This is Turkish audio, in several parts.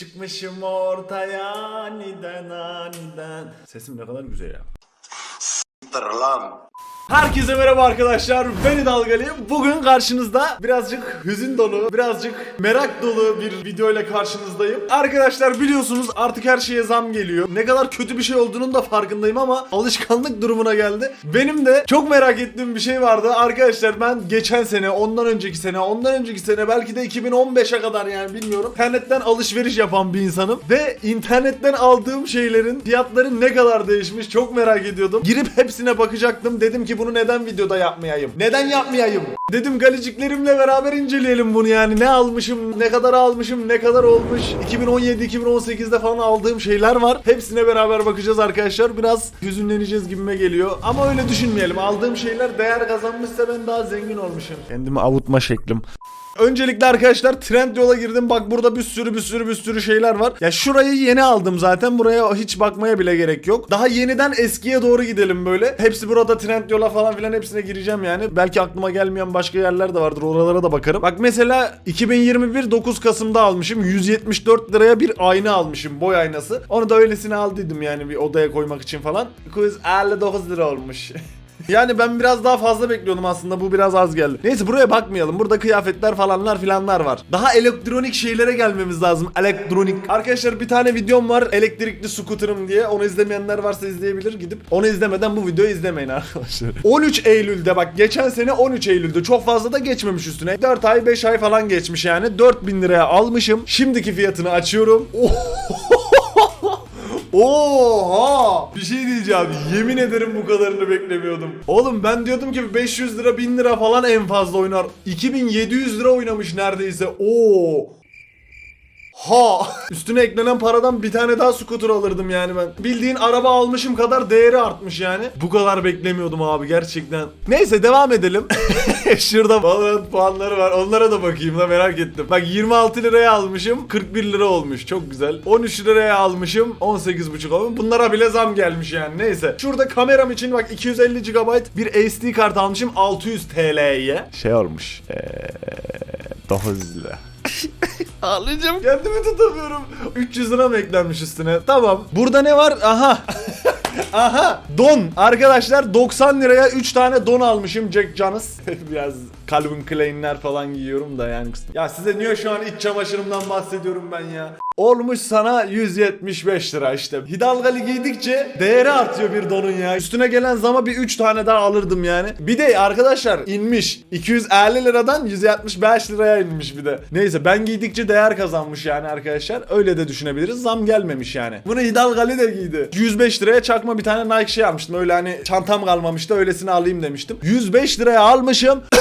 Çıkmışım ortaya aniden aniden. Sesim ne kadar güzel ya. Siktir lan. Herkese merhaba arkadaşlar. Ben Dalgalıyım. Bugün karşınızda birazcık hüzün dolu, birazcık merak dolu bir video ile karşınızdayım. Arkadaşlar biliyorsunuz artık her şeye zam geliyor. Ne kadar kötü bir şey olduğunun da farkındayım ama alışkanlık durumuna geldi. Benim de çok merak ettiğim bir şey vardı. Arkadaşlar ben geçen sene, ondan önceki sene, ondan önceki sene belki de 2015'e kadar yani bilmiyorum. İnternetten alışveriş yapan bir insanım ve internetten aldığım şeylerin fiyatları ne kadar değişmiş çok merak ediyordum. Girip hepsine bakacaktım. Dedim ki bunu neden videoda yapmayayım? Neden yapmayayım? Dedim galiciklerimle beraber inceleyelim bunu yani. Ne almışım, ne kadar almışım, ne kadar olmuş. 2017-2018'de falan aldığım şeyler var. Hepsine beraber bakacağız arkadaşlar. Biraz hüzünleneceğiz gibime geliyor. Ama öyle düşünmeyelim. Aldığım şeyler değer kazanmışsa ben daha zengin olmuşum. Kendimi avutma şeklim. Öncelikle arkadaşlar trend yola girdim. Bak burada bir sürü bir sürü bir sürü şeyler var. Ya şurayı yeni aldım zaten. Buraya hiç bakmaya bile gerek yok. Daha yeniden eskiye doğru gidelim böyle. Hepsi burada trend yola falan filan hepsine gireceğim yani. Belki aklıma gelmeyen başka yerler de vardır. Oralara da bakarım. Bak mesela 2021 9 Kasım'da almışım. 174 liraya bir ayna almışım. Boy aynası. Onu da öylesine aldıydım yani bir odaya koymak için falan. 259 lira olmuş. Yani ben biraz daha fazla bekliyordum aslında bu biraz az geldi. Neyse buraya bakmayalım. Burada kıyafetler falanlar filanlar var. Daha elektronik şeylere gelmemiz lazım. Elektronik. Arkadaşlar bir tane videom var elektrikli scooter'ım diye. Onu izlemeyenler varsa izleyebilir gidip. Onu izlemeden bu videoyu izlemeyin arkadaşlar. 13 Eylül'de bak geçen sene 13 Eylül'de çok fazla da geçmemiş üstüne. 4 ay 5 ay falan geçmiş yani. 4000 liraya almışım. Şimdiki fiyatını açıyorum. Oha! Bir şey diyeceğim. Yemin ederim bu kadarını beklemiyordum. Oğlum ben diyordum ki 500 lira 1000 lira falan en fazla oynar. 2700 lira oynamış neredeyse. Oo! Ha! Üstüne eklenen paradan bir tane daha scooter alırdım yani ben. Bildiğin araba almışım kadar değeri artmış yani. Bu kadar beklemiyordum abi gerçekten. Neyse devam edelim. Şurada Valorant puanları var. Onlara da bakayım da merak ettim. Bak 26 liraya almışım. 41 lira olmuş. Çok güzel. 13 liraya almışım. 18,5 olmuş. Bunlara bile zam gelmiş yani. Neyse. Şurada kameram için bak 250 GB bir SD kart almışım. 600 TL'ye. Şey olmuş. Eee 900 lira. Ağlayacağım. Kendimi tutamıyorum. 300 lira mı eklenmiş üstüne? Tamam. Burada ne var? Aha. Aha. Don. Arkadaşlar 90 liraya 3 tane don almışım Jack Jonas. Biraz Calvin Klein'ler falan giyiyorum da yani. Ya size niye şu an iç çamaşırımdan bahsediyorum ben ya? Olmuş sana 175 lira işte. Hidalgalı giydikçe değeri artıyor bir donun ya. Üstüne gelen zama bir 3 tane daha alırdım yani. Bir de arkadaşlar inmiş. 250 liradan 175 liraya inmiş bir de. Neyse ben giydikçe değer kazanmış yani arkadaşlar. Öyle de düşünebiliriz. Zam gelmemiş yani. Bunu Hidalgalı da giydi. 105 liraya çakma bir tane Nike şey almıştım. Öyle hani çantam kalmamıştı öylesini alayım demiştim. 105 liraya almışım.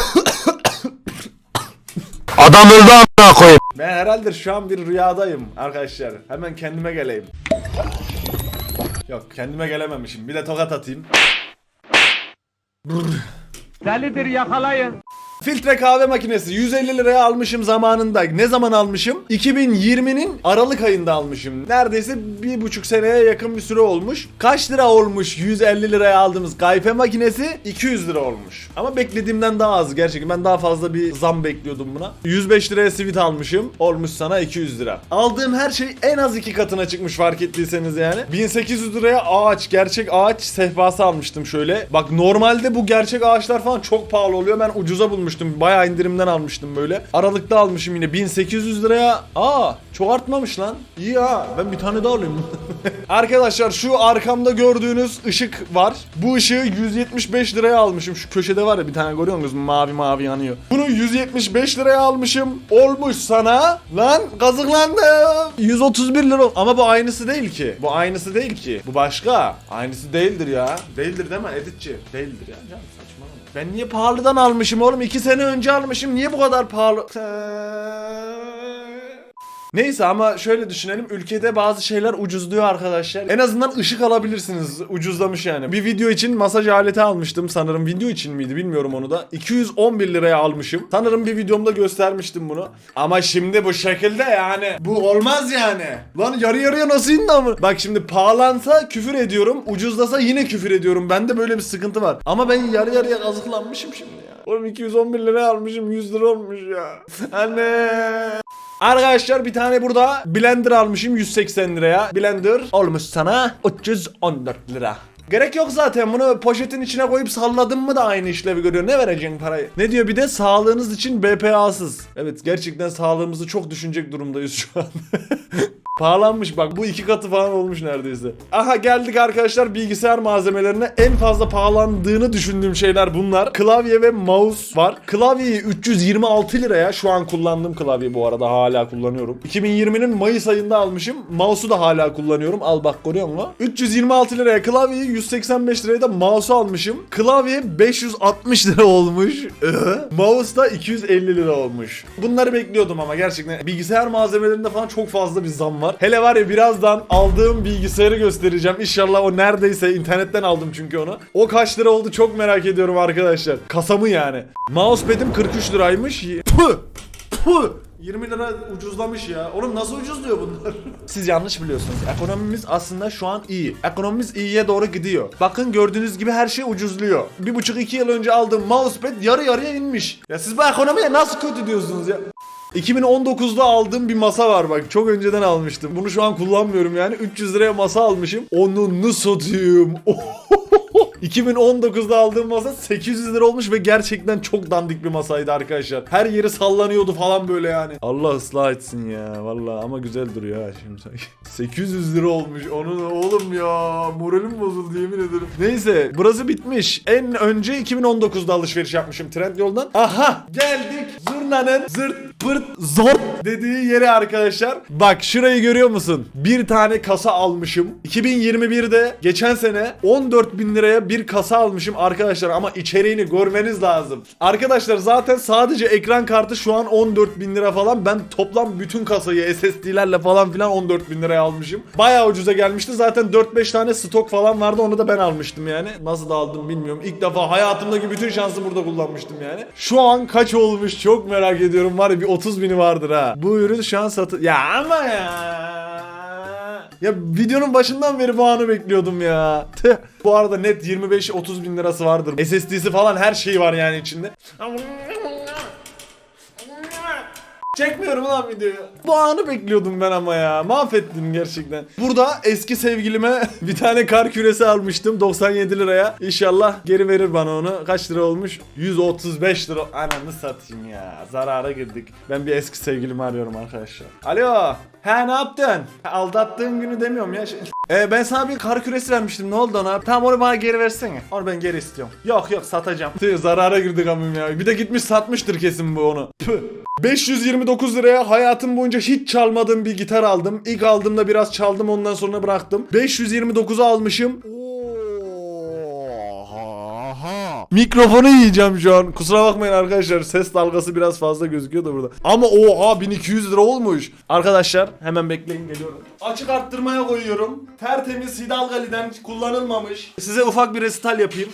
Adam öldü amına koyayım. Ben herhalde şu an bir rüyadayım arkadaşlar. Hemen kendime geleyim. Yok kendime gelememişim. Bir de tokat atayım. Delidir yakalayın. Filtre kahve makinesi 150 liraya almışım zamanında. Ne zaman almışım? 2020'nin Aralık ayında almışım. Neredeyse bir buçuk seneye yakın bir süre olmuş. Kaç lira olmuş 150 liraya aldığımız kahve makinesi? 200 lira olmuş. Ama beklediğimden daha az gerçekten. Ben daha fazla bir zam bekliyordum buna. 105 liraya sivit almışım. Olmuş sana 200 lira. Aldığım her şey en az iki katına çıkmış fark ettiyseniz yani. 1800 liraya ağaç, gerçek ağaç sehpası almıştım şöyle. Bak normalde bu gerçek ağaçlar falan çok pahalı oluyor. Ben ucuza bulmuştum. Bayağı indirimden almıştım böyle. Aralıkta almışım yine 1800 liraya. Aa çok artmamış lan. İyi ha. Ben bir tane daha alayım. Arkadaşlar şu arkamda gördüğünüz ışık var. Bu ışığı 175 liraya almışım. Şu köşede var ya bir tane görüyor musunuz? Mavi mavi yanıyor. Bunu 175 liraya almışım. Olmuş sana. Lan kazıklandım. 131 lira. Ama bu aynısı değil ki. Bu aynısı değil ki. Bu başka. Aynısı değildir ya. Değildir değil mi editçi? Değildir ya. saçmalama. Ben niye pahalıdan almışım oğlum? 2 sene önce almışım. Niye bu kadar pahalı? Neyse ama şöyle düşünelim ülkede bazı şeyler ucuzluyor arkadaşlar. En azından ışık alabilirsiniz. Ucuzlamış yani. Bir video için masaj aleti almıştım sanırım. Video için miydi bilmiyorum onu da. 211 liraya almışım. Sanırım bir videomda göstermiştim bunu. Ama şimdi bu şekilde yani. Bu olmaz yani. Lan yarı yarıya nasıl indi ama? Bak şimdi pahalansa küfür ediyorum. Ucuzlasa yine küfür ediyorum. Bende böyle bir sıkıntı var. Ama ben yarı yarıya kazıklanmışım şimdi ya. Oğlum 211 liraya almışım 100 lira olmuş ya. Anne. Arkadaşlar bir tane burada blender almışım 180 liraya. Blender olmuş sana 314 lira. Gerek yok zaten bunu poşetin içine koyup salladın mı da aynı işlevi görüyor. Ne vereceksin parayı? Ne diyor bir de sağlığınız için BPA'sız. Evet gerçekten sağlığımızı çok düşünecek durumdayız şu an. Pahalanmış bak bu iki katı falan olmuş neredeyse. Aha geldik arkadaşlar bilgisayar malzemelerine en fazla pahalandığını düşündüğüm şeyler bunlar. Klavye ve mouse var. Klavyeyi 326 liraya şu an kullandığım klavye bu arada hala kullanıyorum. 2020'nin Mayıs ayında almışım. Mouse'u da hala kullanıyorum. Al bak görüyor musun? 326 liraya klavyeyi 185 liraya da mouse'u almışım. Klavye 560 lira olmuş. Ee? Mouse da 250 lira olmuş. Bunları bekliyordum ama gerçekten bilgisayar malzemelerinde falan çok fazla bir zam var. Hele var ya birazdan aldığım bilgisayarı göstereceğim. İnşallah o neredeyse internetten aldım çünkü onu. O kaç lira oldu çok merak ediyorum arkadaşlar. Kasamı yani. Mousepad'im 43 liraymış. Puh! Puh! 20 lira ucuzlamış ya. Oğlum nasıl ucuzluyor bunlar? Siz yanlış biliyorsunuz. Ekonomimiz aslında şu an iyi. Ekonomimiz iyiye doğru gidiyor. Bakın gördüğünüz gibi her şey ucuzluyor. Bir buçuk iki yıl önce aldığım mousepad yarı yarıya inmiş. Ya siz bu ekonomiye nasıl kötü diyorsunuz ya? 2019'da aldığım bir masa var bak çok önceden almıştım. Bunu şu an kullanmıyorum yani 300 liraya masa almışım. Onu satayım? 2019'da aldığım masa 800 lira olmuş ve gerçekten çok dandik bir masaydı arkadaşlar. Her yeri sallanıyordu falan böyle yani. Allah ıslah etsin ya valla ama güzel duruyor ha şimdi. 800 lira olmuş onun oğlum ya moralim bozuldu yemin ederim. Neyse burası bitmiş. En önce 2019'da alışveriş yapmışım Trendyol'dan. Aha geldik zurnanın zırt pırt zor dediği yere arkadaşlar. Bak şurayı görüyor musun? Bir tane kasa almışım. 2021'de geçen sene 14 bin liraya bir kasa almışım arkadaşlar ama içeriğini görmeniz lazım. Arkadaşlar zaten sadece ekran kartı şu an 14 bin lira falan. Ben toplam bütün kasayı SSD'lerle falan filan 14 bin liraya almışım. Bayağı ucuza gelmişti. Zaten 4-5 tane stok falan vardı. Onu da ben almıştım yani. Nasıl da aldım bilmiyorum. İlk defa hayatımdaki bütün şansı burada kullanmıştım yani. Şu an kaç olmuş çok merak ediyorum. Var ya bir 30 bini vardır ha. Bu ürün şu an satı... Ya ama ya. Ya videonun başından beri bu anı bekliyordum ya. Bu arada net 25-30 bin lirası vardır. SSD'si falan her şeyi var yani içinde. Çekmiyorum lan videoyu. Bu anı bekliyordum ben ama ya. Mahvettim gerçekten. Burada eski sevgilime bir tane kar küresi almıştım 97 liraya. İnşallah geri verir bana onu. Kaç lira olmuş? 135 lira. Ananı satayım ya. Zarara girdik. Ben bir eski sevgilimi arıyorum arkadaşlar. Alo. He ne yaptın? Aldattığın günü demiyorum ya. Ee, ben sana bir kar küresi vermiştim. Ne oldu ona? Tamam onu bana geri versene. Onu ben geri istiyorum. Yok yok satacağım. Tüh, zarara girdik amım ya. Bir de gitmiş satmıştır kesin bu onu. Püh. 529 liraya hayatım boyunca hiç çalmadığım bir gitar aldım. İlk aldığımda biraz çaldım ondan sonra bıraktım. 529'a almışım. Mikrofonu yiyeceğim şu an. Kusura bakmayın arkadaşlar. Ses dalgası biraz fazla gözüküyor da burada. Ama oha 1200 lira olmuş. Arkadaşlar hemen bekleyin geliyorum. Açık arttırmaya koyuyorum. Tertemiz Hidalgali'den kullanılmamış. Size ufak bir resital yapayım.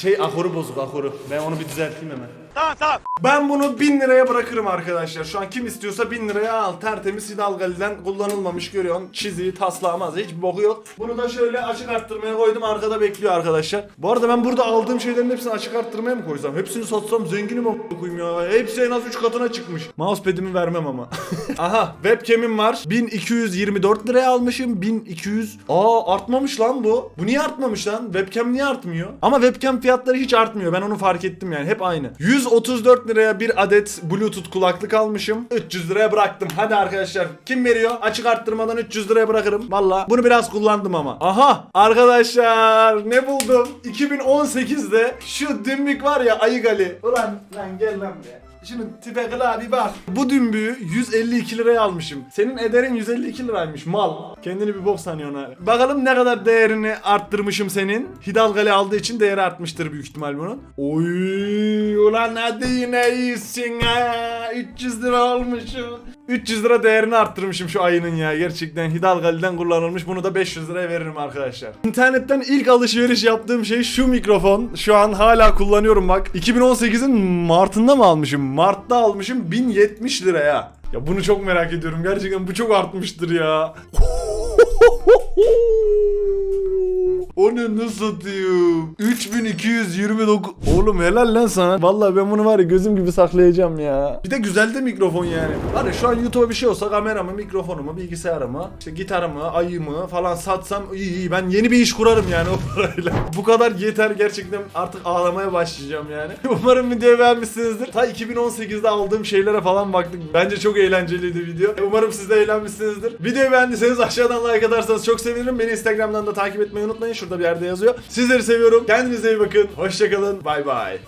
Şey akoru bozuk akoru. Ben onu bir düzelteyim hemen. Tamam tamam. Ben bunu 1000 liraya bırakırım arkadaşlar. Şu an kim istiyorsa 1000 liraya al. Tertemiz Hidalgali'den kullanılmamış görüyorsun. Çiziği, taslamaz. Hiç boku yok. Bunu da şöyle açık arttırmaya koydum. Arkada bekliyor arkadaşlar. Bu arada ben burada aldığım şeylerin hepsini açık arttırmaya mı koysam? Hepsini satsam zenginim o koyayım ya. Hepsi en az 3 katına çıkmış. Mousepad'imi vermem ama. Aha webcam'im var. 1224 liraya almışım. 1200. Aa artmamış lan bu. Bu niye artmamış lan? Webcam niye artmıyor? Ama webcam fiyatları hiç artmıyor. Ben onu fark ettim yani. Hep aynı. 134 liraya bir adet Bluetooth kulaklık almışım. 300 liraya bıraktım. Hadi arkadaşlar. Kim veriyor? Açık arttırmadan 300 liraya bırakırım. Valla bunu biraz kullandım ama. Aha arkadaşlar ne buldum? 2018'de şu dümbük var ya Ayı Gali. Ulan lan gel lan be. Şunun tipe bir bak. Bu dümbüğü 152 liraya almışım. Senin ederin 152 liraymış mal. Kendini bir bok sanıyorsun ha. Bakalım ne kadar değerini arttırmışım senin. Hidalgali aldığı için değeri artmıştır büyük ihtimal bunun. Oy ulan hadi yine iyisin ha. 300 lira almışım. 300 lira değerini arttırmışım şu ayının ya. Gerçekten Hidalgali'den kullanılmış. Bunu da 500 liraya veririm arkadaşlar. İnternetten ilk alışveriş yaptığım şey şu mikrofon. Şu an hala kullanıyorum bak. 2018'in Mart'ında mı almışım? Mart'ta almışım 1070 liraya. Ya bunu çok merak ediyorum. Gerçekten bu çok artmıştır ya. Onu nasıl satayım? 3229. Oğlum helal lan sana. Vallahi ben bunu var ya gözüm gibi saklayacağım ya. Bir de güzel de mikrofon yani. Ya şu an YouTube'a bir şey olsa kameramı, mikrofonumu, bilgisayarımı, işte gitarımı, ayımı falan satsam iyi iyi. Ben yeni bir iş kurarım yani o parayla. Bu kadar yeter gerçekten artık ağlamaya başlayacağım yani. Umarım videoyu beğenmişsinizdir. Ta 2018'de aldığım şeylere falan baktık. Bence çok eğlenceliydi video. Umarım siz de eğlenmişsinizdir. Videoyu beğendiyseniz aşağıdan like atarsanız çok sevinirim. Beni Instagram'dan da takip etmeyi unutmayın. Bir yerde yazıyor. Sizleri seviyorum. Kendinize iyi bakın. Hoşçakalın. Bay bay.